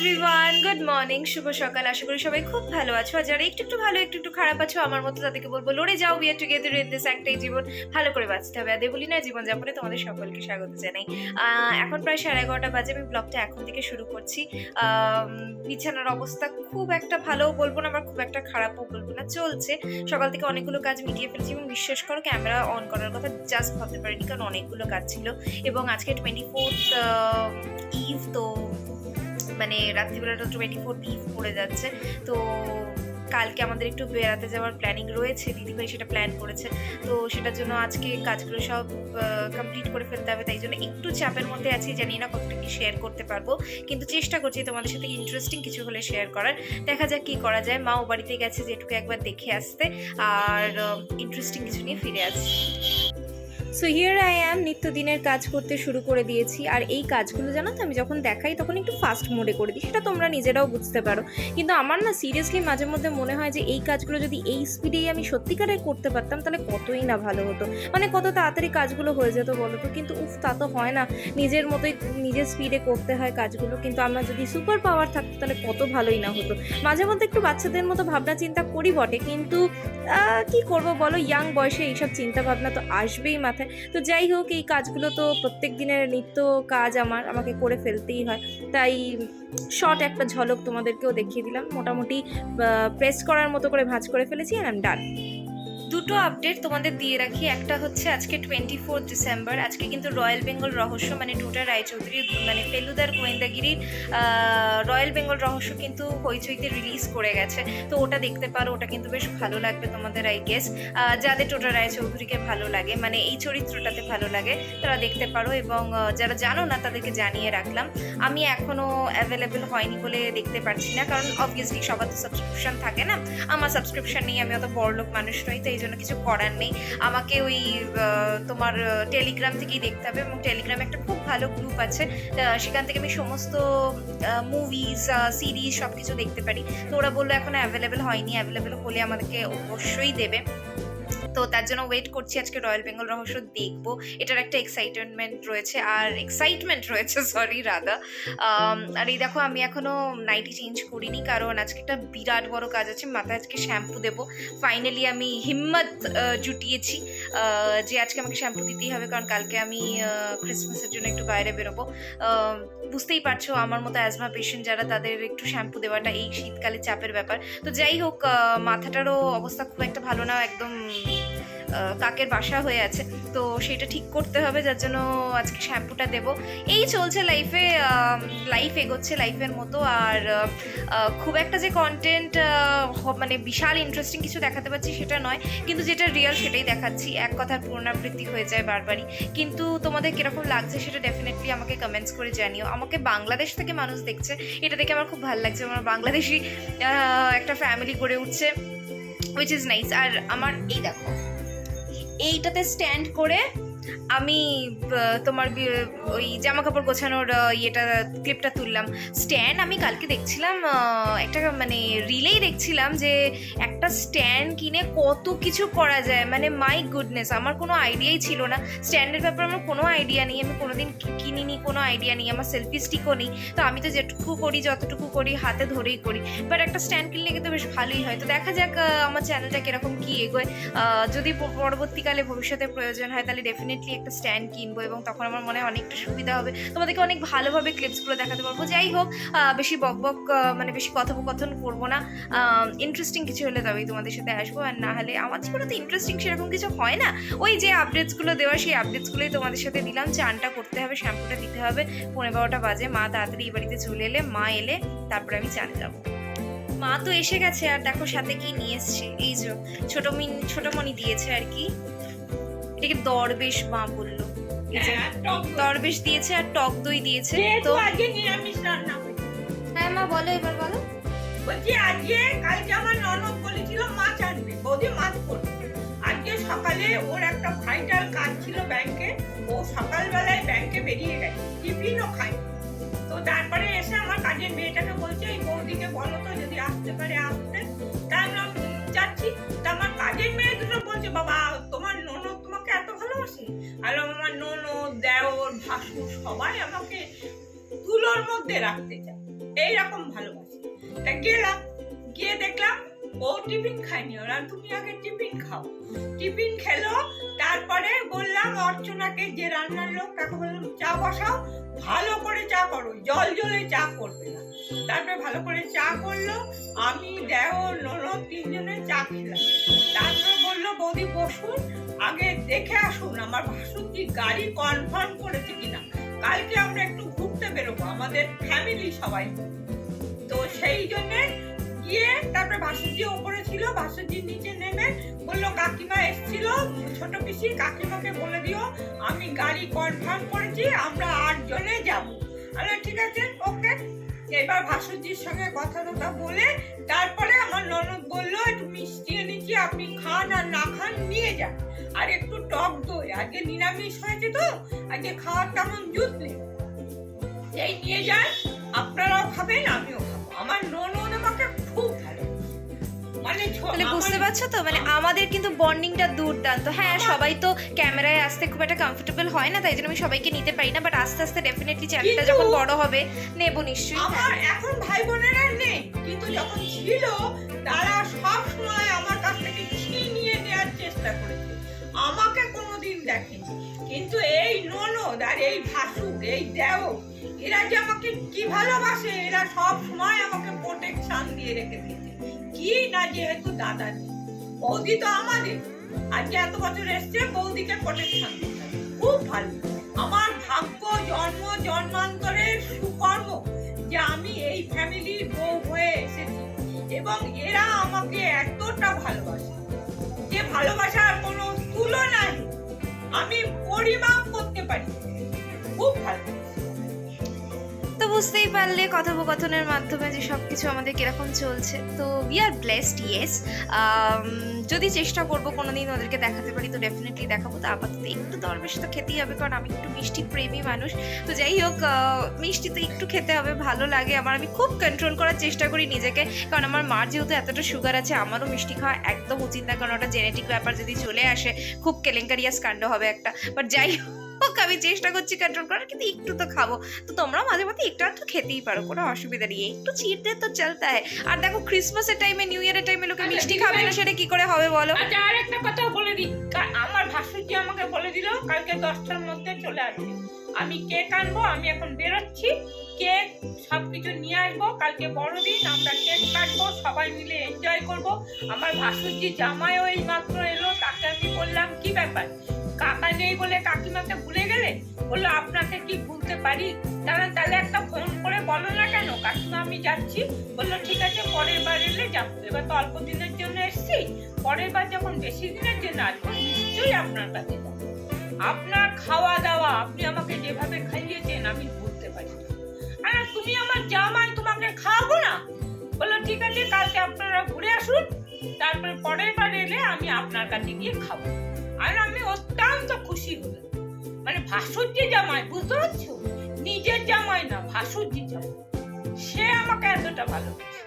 Everyone good morning শুভ সকাল। আশা করি সবাই খুব ভালো আছো। আর যারা একটু একটু ভালো, একটু একটু খারাপ আছো, আমার মতো তাদেরকে বলব, লড়ে যাও। বিয়ার টুগেদার ইন দিস একটাই জীবন। ভালো করে বাঁচতে হবে। আর বলি না জীবনযাপনে তোমাদের সকলকে স্বাগত জানাই। এখন প্রায় সাড়ে এগারোটা বাজে। আমি ব্লগটা এখন থেকে শুরু করছি। বিছানার অবস্থা খুব একটা ভালো বলব না, আবার খুব একটা খারাপও বলব না। চলছে। সকাল থেকে অনেকগুলো কাজ মিটিয়ে ফেলছি এবং বিশ্বাস করো ক্যামেরা অন করার কথা জাস্ট ভাবতে পারিনি, কারণ অনেকগুলো কাজ ছিল। এবং আজকে টোয়েন্টি ফোর্থ ইভ তো মানে রাত্রিবেলাটা টোয়েন্টি ফোর পড়ে যাচ্ছে। তো কালকে আমাদের একটু বেড়াতে যাওয়ার প্ল্যানিং রয়েছে, দিদিভাই সেটা প্ল্যান করেছে। তো সেটার জন্য আজকে কাজগুলো সব কমপ্লিট করে ফেলতে হবে। তাই জন্য একটু চাপের মধ্যে আছি, জানি না কতটা কি শেয়ার করতে পারব। কিন্তু চেষ্টা করছি তোমাদের সাথে ইন্টারেস্টিং কিছু হলে শেয়ার করার। দেখা যাক কি করা যায়। মা ও বাড়িতে গেছে যেটুকু একবার দেখে আসতে। আর ইন্টারেস্টিং কিছু নিয়ে ফিরে আসছি। সো হিয়ার আই অ্যাম নিত্যদিনের কাজ করতে শুরু করে দিয়েছি। আর এই কাজগুলো জানো তো, আমি যখন দেখাই তখন একটু ফাস্ট মোডে করে দিই। সেটা তোমরা নিজেরাও বুঝতে পারো। কিন্তু আমার না সিরিয়াসলি মাঝে মধ্যে মনে হয় যে, এই কাজগুলো যদি এই স্পিডেই আমি সত্যিকারের করতে পারতাম, তাহলে কতই না ভালো হতো। মানে কত তাড়াতাড়ি কাজগুলো হয়ে যেত বলো তো? কিন্তু উফ, তা তো হয় না। নিজের মতোই নিজের স্পিডে করতে হয় কাজগুলো। কিন্তু আমরা যদি সুপার পাওয়ার থাকতো, তাহলে কত ভালোই না হতো। মাঝে মধ্যে একটু বাচ্চাদের মতো ভাবনা চিন্তা করি বটে। কিন্তু কি করব বলো? ইয়াং বয়সে এইসব চিন্তা ভাবনা তো আসবেই মাথায়। তো যাই হোক, এই কাজগুলো তো প্রত্যেক দিনের নিত্য কাজ আমার, আমাকে করে ফেলতেই হয়। তাই শর্ট একটা ঝলক তোমাদেরকেও দেখিয়ে দিলাম। মোটামুটি প্রেস করার মতো করে ভাঁজ করে ফেলেছি আর ডান দুটো আপডেট তোমাদের দিয়ে রাখি। একটা হচ্ছে আজকে টোয়েন্টি ফোর ডিসেম্বর আজকে কিন্তু রয়্যাল বেঙ্গল রহস্য মানে টুটা রায়চৌধুরীর মানে ফেলুদার গোয়েন্দাগিরির রয়্যাল বেঙ্গল রহস্য কিন্তু হইচইতে রিলিজ করে গেছে। তো ওটা দেখতে পারো, ওটা কিন্তু বেশ ভালো লাগবে তোমাদের আই গেস যাদের টোটা রায়চৌধুরীকে ভালো লাগে মানে এই চরিত্রটাতে ভালো লাগে, তারা দেখতে পারো এবং যারা জানো না, তাদেরকে জানিয়ে রাখলাম। আমি এখনও অ্যাভেলেবেল হয়নি বলে দেখতে পারছি না, কারণ অবভিয়াসলি সবার তো সাবস্ক্রিপশন থাকে না। আমার সাবস্ক্রিপশন নেই আমি অত বড়লোক মানুষ নই, তো জন্য কিছু করার নেই। আমাকে ওই তোমার টেলিগ্রাম থেকেই দেখতে হবে এবং টেলিগ্রামে একটা খুব ভালো গ্রুপ আছে। সেখান থেকে আমি সমস্ত মুভিজ সিরিজ সব কিছু দেখতে পারি। তো ওরা বলল এখন অ্যাভেলেবেল হয়নি। অ্যাভেলেবেল হলে আমাদেরকে অবশ্যই দেবে। তো তার জন্য ওয়েট করছি আজকে রয়্যাল বেঙ্গল রহস্য দেখব। এটার একটা এক্সাইটমেন্ট রয়েছে, আর এক্সাইটমেন্ট রয়েছে সরি রাধা। আর এই দেখো, আমি এখনও নাইটি চেঞ্জ করিনি, কারণ আজকে একটা বিরাট বড় কাজ আছে, মাথায় আজকে শ্যাম্পু দেবো। ফাইনালি আমি হিম্মত জুটিয়েছি যে আজকে আমাকে শ্যাম্পু দিতেই হবে, কারণ কালকে আমি ক্রিসমাসের জন্য একটু বাইরে বেরোবো। বুঝতেই পারছ, আমার মতো অ্যাজমা পেশেন্ট যারা, তাদের একটু শ্যাম্পু দেওয়াটা এই শীতকালে চাপের ব্যাপার। তো যাই হোক মাথাটারও অবস্থা খুব একটা ভালো না, একদম কাকের বাসা হয়ে আছে। তো সেটা ঠিক করতে হবে, যার জন্য আজকে শ্যাম্পুটা দেব। এই চলছে লাইফে লাইফ এগোচ্ছে লাইফের মতো। আর খুব একটা যে কন্টেন্ট মানে বিশাল ইন্টারেস্টিং কিছু দেখাতে পারছি সেটা নয়। কিন্তু যেটা রিয়েল সেটাই দেখাচ্ছি। এক কথার পুনরাবৃত্তি হয়ে যায় বারবারই। কিন্তু তোমাদের কীরকম লাগছে সেটা ডেফিনেটলি আমাকে কমেন্টস করে জানিও। আমাকে বাংলাদেশ থেকে মানুষ দেখছে, এটা দেখে আমার খুব ভালো লাগছে। আমার বাংলাদেশি একটা ফ্যামিলি গড়ে উঠছে উইচ ইজ নাইস আর আমার, এই দেখো। এইটাতে স্ট্যান্ড করে আমি তোমার ওই জামা কাপড় গোছানোর ইয়েটা, ক্লিপটা তুললাম। স্ট্যান্ড আমি কালকে দেখছিলাম একটা মানে রিলেই দেখছিলাম যে একটা স্ট্যান্ড কিনে কত কিছু করা যায়। মানে মাই গুডনেস আমার কোনো আইডিয়াই ছিল না। স্ট্যান্ডের ব্যাপারে আমার কোনো আইডিয়া নেই। আমি কোনোদিন কিনিনি, কোনো আইডিয়া নেই। আমার সেলফি স্টিকও নেই। তো আমি তো যেটুকু করি, যতটুকু করি, হাতে ধরেই করি। বাট একটা স্ট্যান্ড কিনলে কিন্তু বেশ ভালোই হয়। তো দেখা যাক আমার চ্যানেলটা কীরকম কী এগোয়। যদি পরবর্তীকালে ভবিষ্যতে প্রয়োজন হয়, তাহলে ডেফিনেটলি একটা স্ট্যান্ড কিনবো এবং তখন আমার মনে হয় অনেকটা সুবিধা হবে। তোমাদেরকে অনেক ভালোভাবে ক্লিপসগুলো দেখাতে পারব। যাই হোক বেশি বক বক মানে বেশি কথোপকথন করব না। ইন্টারেস্টিং কিছু হলে তবেই তোমাদের সাথে আসব। আর না হলে আমার জীবনে তো ইন্টারেস্টিং সেরকম কিছু হয় না। ওই যে আপডেটসগুলো দেওয়া, সেই আপডেটসগুলোই তোমাদের সাথে দিলাম। চানটা করতে হবে, শ্যাম্পুটা দিতে হবে। পনেরো বারোটা বাজে, মা তাড়াতাড়ি এই বাড়িতে চলে এলে, মা এলে তারপরে আমি চান যাব মা তো এসে গেছে, আর দেখো সাথে কি নিয়ে এসছে। এই যে, ছোট মিন, ছোট মনি দিয়েছে আর কি। এটাকে দরবেশ মা বলল। হ্যাঁ। দরবেশ দিয়েছে আর টক দই দিয়েছে তো আজকে নিরামিষ রান্না হ্যাঁ মা বলো এবার বলো। বলছি আজকে কালকে আমার ননদ বলেছিল মাছ আনবে বৌদি মাছ করবে। আজকে সকালে ওর একটা ভাইটাল কাজ ছিল ব্যাংকে ও সকালবেলায় ব্যাংকে বেরিয়ে গেছে টিফিনও খায়। তো তারপরে এসে আমার কাজের মেয়েটাকে বলছে এই বৌদিকে বলো তো যদি আসতে পারে আসতে। তাই আমি বললাম, যাচ্ছি। তা আমার কাজের মেয়ে দুটো বলছে বাবা ভালোবাসে আমার ননদ, দেওর, ভাসুর সবাই আমাকে তুলোর মধ্যে রাখতে চায়। এইরকম ভালোবাসে। তা গেলাম, গিয়ে দেখলাম ও টিফিন খায়নি ওরা তুমি আগে টিফিন খাও। টিফিন খেলো, তারপরে বললাম, অর্চনাকে যে রান্নার লোক, তাকে বললাম, চা বসাও, ভালো করে চা করো, জল জলে চা করবে না। তারপরে ভালো করে চা করল, আমি দেও ননদ তিনজনে চা খেলাম। তারপরে বলল, বৌদি বসুন, আগে দেখে আসুন আমার ভাসুরজি গাড়ি কনফার্ম করেছে কিনা। কালকে আমরা একটু ঘুরতে বেরোবো, আমাদের ফ্যামিলি সবাই। তো সেই জন্য গিয়ে তারপরে ভাসুরজি ওপরে ছিল ভাসুরজি নিচে নেমে বলল, কাকিমা এসেছিল। ছোট পিসি কাকিমাকে বলে দিও, আমি গাড়ি কনফার্ম করেছি, আমরা আটজনে যাব। আরে ঠিক আছে, ওকে। এবার ভাসুরজির সঙ্গে কথা টথা বলে তারপরে আমার ননদ বলল, একটু মিষ্টি এনেছি, আপনি খান আর না খান, নিয়ে যান। আর একটু টক দই, আজকে নিরামিষ হয়েছে তো, আজকে খাওয়ার তেমন জুত নেই। এই নিয়ে যান, আপনারাও খাবেন, আমিও খাব। আমার ননদ মানে মানে বুঝতে পারছ তো? মানে আমাদের কিন্তু বন্ডিংটা দুর্দান্ত। হ্যাঁ সবাই তো ক্যামেরায় আসতে খুব একটা কমফোর্টেবল হয় না তাই জন্য আমি সবাইকে নিতে পারি না বাট আস্তে আস্তে ডেফিনেটলি চ্যানেলটা যখন বড় হবে নেব নিশ্চয়ই। আমার এখন ভাই বোনেরা নেই কিন্তু যখন ছিল তারা সব সময় আমার কাছ থেকে ছিনিয়ে নেওয়ার চেষ্টা করেছে। আমাকে কোনোদিন দেখেনি। কিন্তু এই ননদ আর এই ভাসুর এই দেও এরা যে আমাকে কি ভালোবাসে এরা সব সময় আমাকে প্রোটেকশন দিয়ে রেখে দিয়েছে কি না যেহেতু দাদা নেই। বৌদি তো আমাদের। আজকে এত বছর এসছে, বৌদিকে প্রোটেকশন খুব ভালো। আমার ভাগ্য, জন্ম, জন্মান্তরের সুকর্ম যে আমি এই ফ্যামিলির বউ হয়ে এসেছি। এবং এরা আমাকে এতটা ভালোবাসে যে ভালোবাসার কোনো তুলনা নেই আমি পরিমাপ করতে পারি খুব ভালো। বুঝতেই পারলে কথোপকথনের মাধ্যমে যে সব কিছু আমাদের কীরকম চলছে। তো উই আর ব্লেসড ইয়েস যদি চেষ্টা করব কোনোদিন ওদেরকে দেখাতে পারি, তো ডেফিনেটলি দেখাবো। তো আপাতত একটু দর বেশি তো খেতেই হবে, কারণ আমি একটু মিষ্টি প্রেমী মানুষ। তো যাই হোক মিষ্টি তো একটু খেতে হবে, ভালো লাগে। আমার আমি খুব কন্ট্রোল করার চেষ্টা করি নিজেকে, কারণ আমার মার যেহেতু এতটা সুগার আছে, আমারও মিষ্টি খাওয়া একদম উচিত না, কারণ ওটা জেনেটিক ব্যাপার যদি চলে আসে, খুব কেলেঙ্কারিয়াস কাণ্ড হবে একটা। বাট যাই হোক আমি চেষ্টা করছি কন্ট্রোল করার কিন্তু একটু তো খাব। তো তোমরা মাঝে মাঝে একটু একটু খেতেই পারো কোনো অসুবিধা নেই। একটু চিট দিয়ে তো চলতে হয়। আর দেখো ক্রিসমাসের টাইমে নিউ ইয়ারের টাইমে লোকে আচ্ছা, মিষ্টি খাবে না সেটা কি করে হবে বলো? আচ্ছা আর একটা কথা বলে দিই। আমার ভাসুরজি আমাকে বলে দিল কালকে দশটার মধ্যে চলে আসবে। আমি কেক আনব আমি এখন বেরোচ্ছি। কেক সবকিছু নিয়ে আসব। কালকে বড়দিন আমরা কেক কাটবো সবাই মিলে এনজয় করব। আমার ভাসুরজি জামাইও এই মাত্র এলো তাকে আমি বললাম কি ব্যাপার? কাকা নেই বলে কাকিমাকে ভুলে গেলে? বলল, আপনাকে কি ভুলতে পারি? তাহলে তাহলে একটা ফোন করে, বলো না কেন? কাকিমা, আমি যাচ্ছি। বলল, ঠিক আছে, পরের বার এলে যাব। এবার তো অল্প দিনের জন্য এসছি। পরের বার যখন বেশি দিনের জন্য আসব, নিশ্চয়ই আপনার কাছে আপনার খাওয়া দাওয়া আপনি আমাকে যেভাবে খাইয়েছেন, আমি ভুলতে পারি আর তুমি আমার জামাই, তোমাকে খাওয়াবো না? বলল, ঠিক আছে, কালকে আপনারা ঘুরে আসুন। তারপর পরের বার এলে আমি আপনার কাছে গিয়ে খাব। আর আমি অত্যন্ত খুশি হলাম। মানে ভাসুরজি জামাই, বুঝতে পারছ? নিজের জামাই না ভাসুরজি জামাই। সে আমাকে এতটা ভালোবাসে।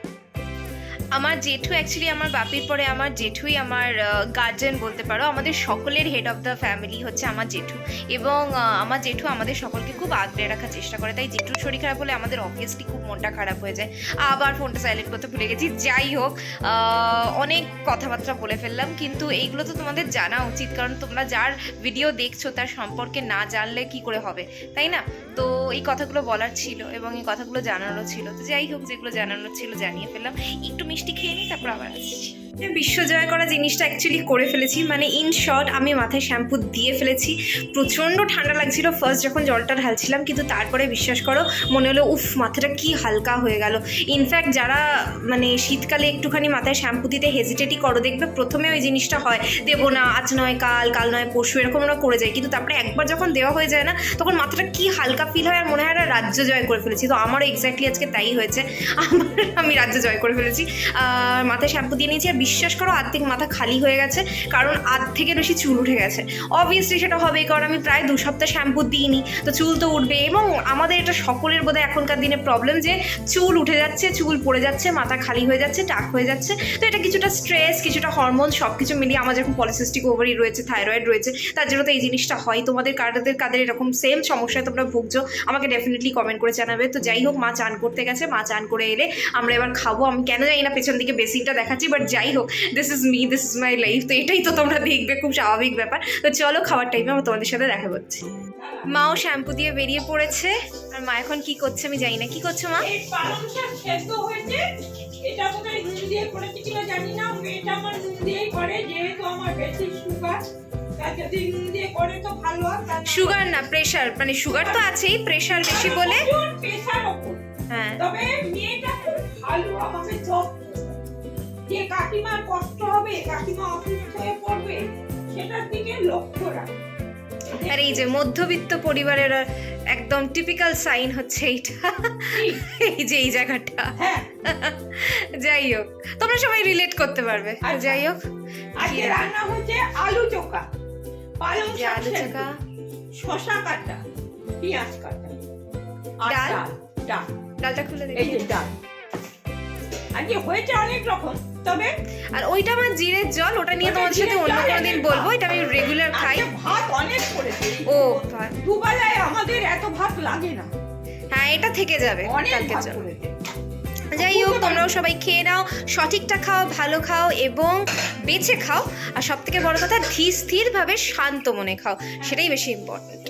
আমার জেঠু অ্যাকচুয়ালি আমার বাপির পরে আমার জেঠুই আমার গার্জেন বলতে পারো। আমাদের সকলের হেড অফ দ্য ফ্যামিলি হচ্ছে আমার জেঠু। এবং আমার জেঠু আমাদের সকলকে খুব আগলে রাখার চেষ্টা করে। তাই জেঠুর শরীর খারাপ হলে আমাদের অবভিয়াসলি খুব মনটা খারাপ হয়ে যায়। আবার ফোনটা সাইলেন্ট করতে ভুলে গেছি। যাই হোক অনেক কথাবার্তা বলে ফেললাম। কিন্তু এইগুলো তো তোমাদের জানা উচিত। কারণ তোমরা যার ভিডিও দেখছ, তার সম্পর্কে না জানলে কি করে হবে? তাই না? তো এই কথাগুলো বলার ছিল এবং এই কথাগুলো জানানোর ছিল। তো যাই হোক, যেগুলো জানানোর ছিল জানিয়ে ফেললাম। একটু মিষ্টি খেয়ে নিই তারপর আবার আসছি। বিশ্বজয় করা জিনিসটা অ্যাকচুয়ালি করে ফেলেছি। মানে ইন শর্ট আমি মাথায় শ্যাম্পু দিয়ে ফেলেছি। প্রচণ্ড ঠান্ডা লাগছিল ফার্স্ট যখন জলটা ঢালছিলাম, কিন্তু তারপরে বিশ্বাস করো, মনে হলো, উফ, মাথাটা কি হালকা হয়ে গেল। ইনফ্যাক্ট যারা মানে শীতকালে একটুখানি মাথায় শ্যাম্পু দিতে হেজিটেটই করো, দেখবে প্রথমে ওই জিনিসটা হয়, দেবো না, আজ নয়, কাল কাল নয়, পরশু, এরকম ওরা করে যায়। কিন্তু তারপরে একবার যখন দেওয়া হয়ে যায় না, তখন মাথাটা কি হালকা ফিল হয়, আর মনে হয় রাজ্য জয় করে ফেলেছি। তো আমারও এক্স্যাক্টলি আজকে তাই হয়েছে। আমার, আমি রাজ্য জয় করে ফেলেছি। মাথায় শ্যাম্পু দিয়ে নিয়েছি আর বিশ্বাস করো আর্ধেক মাথা খালি হয়ে গেছে, কারণ থেকে বেশি চুল উঠে গেছে। অবভিয়াসলি সেটা হবে কারণ আমি প্রায় দু সপ্তাহ শ্যাম্পু দিইনি, তো চুল তো উঠবে। এবং আমাদের এটা সকলের বোধহয় এখনকার দিনে প্রবলেম যে চুল উঠে যাচ্ছে, চুল পড়ে যাচ্ছে, মাথা খালি হয়ে যাচ্ছে, টাক হয়ে যাচ্ছে। তো এটা কিছুটা স্ট্রেস কিছুটা হরমোন সব কিছু মিলিয়ে আমার যেরকম পলিসিস্টিক ওভারি রয়েছে থাইরয়েড রয়েছে, তার জন্য তো এই জিনিসটা হয়। তোমাদের কাদের কাদের এরকম সেম সমস্যায় তোমরা ভুগছো, আমাকে ডেফিনেটলি কমেন্ট করে জানাবে। তো যাই হোক, মা চান করতে গেছে, মা চান করে এলে আমরা এবার খাব। আমি কেন জানি না পেছন দিকে বেসিনটা দেখাচ্ছি বাট যাই হোক this is me this is my life তো এটাই তো তোমরা দেখবে খুব স্বাভাবিক ব্যাপার। তো চলো খাওয়ার টাইমে আমার তোমাদের সাথে দেখা করছি। মাও শ্যাম্পু দিয়ে বেরিয়ে পড়েছে আর মা এখন কি করছে আমি জানি না। কি করছে মা? পালং শাক সেদ্ধ হয়েছে এটা বোধহয় নুন দিয়ে করেছে কিনা জানি না এটা আমার নুন দিয়েই করে যেহেতু আমার বেশি সুগার না- সুগার না প্রেশার মানে সুগার তো আছেই প্রেশার বেশি বলে। হ্যাঁ। তবে মেয়েটা খুব ভালো আমাকে যে কাকিমার কষ্ট হবে কাকিমা অসুস্থ হয়ে পড়বে সেটার দিকে লক্ষ্য রাখে। আর এই যে মধ্যবিত্ত পরিবারের একদম টিপিক্যাল সাইন হচ্ছে এইটা। এই যে এই জায়গাটা। হ্যাঁ। যাই হোক তোমরা সবাই রিলেট করতে পারবে। তো আচ্ছা। যাই হোক আজকে রান্না হচ্ছে আলু চোখা। পালং শাক আলু চাকা কাটা পেঁয়াজ কাটা। ডাল? ডাল ডাল। ডালটা খুলে এই যে ডাল। আজকে হয়েছে অনেক রকম। তবে আর ওইটা আমার জিরের জল ওটা নিয়ে ওটা তোমাদের সাথে অন্য জল কোনো দিন বলব এটা আমি রেগুলার খাই। ভাত অনেক করেছে। ও দুবেলায় আমাদের এত ভাত লাগে না। হ্যাঁ এটা থেকে যাবে জন্য করেছে। যাই হোক তোমরাও সবাই খেয়ে নাও সঠিকটা খাও ভালো খাও এবং বেছে খাও। আর সব থেকে বড় কথা ধীর স্থিরভাবে শান্ত মনে খাও সেটাই বেশি ইম্পর্টেন্ট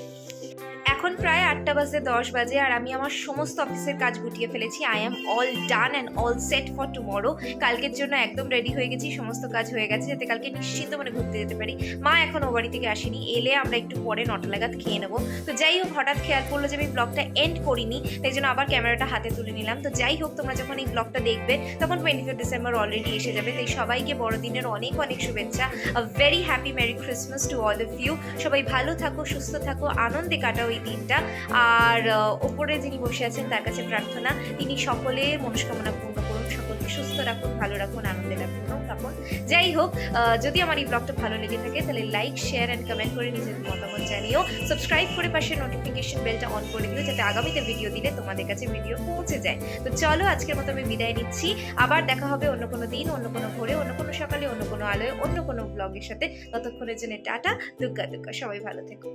এখন প্রায় আটটা বাজে, দশ বাজে, আর আমি আমার সমস্ত অফিসের কাজ গুটিয়ে ফেলেছি। I am all done and all set for tomorrow কালকের জন্য একদম রেডি হয়ে গেছি, সমস্ত কাজ হয়ে গেছে, যাতে কালকে নিশ্চিন্ত মানে ঘুরতে যেতে পারি। মা এখন ও বাড়ি থেকে আসেনি, এলে আমরা একটু পরে নটা লাগাত খেয়ে নেব। তো যাই হোক, হঠাৎ খেয়াল করল যে আমি ব্লগটা এন্ড করিনি, তাই জন্য আবার ক্যামেরাটা হাতে তুলে নিলাম। তো যাই হোক, তোমরা যখন এই ব্লগটা দেখবে, তখন টোয়েন্টি ফিফ ডিসেম্বর অলরেডি এসে যাবে। তাই সবাইকে বড়দিনের অনেক অনেক শুভেচ্ছা। A very happy merry Christmas to all of you সবাই ভালো থাকো, সুস্থ থাকো, আনন্দে কাটাও এই দিনটা। আর ওপরে যিনি বসে আছেন তার কাছে প্রার্থনা, তিনি সকলের মনস্কামনা পূর্ণ করুন, সকলকে সুস্থ রাখুন, ভালো রাখুন, আনন্দে রাখুন রাখুন যাই হোক যদি আমার এই ব্লগটা ভালো লেগে থাকে, তাহলে লাইক শেয়ার অ্যান্ড কমেন্ট করে নিজের মতামত জানিও। সাবস্ক্রাইব করে পাশে নোটিফিকেশন বেলটা অন করে দিও, যাতে আগামীতে ভিডিও দিলে তোমাদের কাছে ভিডিও পৌঁছে যায়। তো চলো, আজকের মতো আমি বিদায় নিচ্ছি। আবার দেখা হবে অন্য কোনো দিন, অন্য কোনো ভোরে, অন্য কোনো সকালে, অন্য কোনো আলোয়, অন্য কোনো ব্লগের সাথে। ততক্ষণের জন্য টাটা, দুগ্গা দুগ্গা, সবাই ভালো থেকো।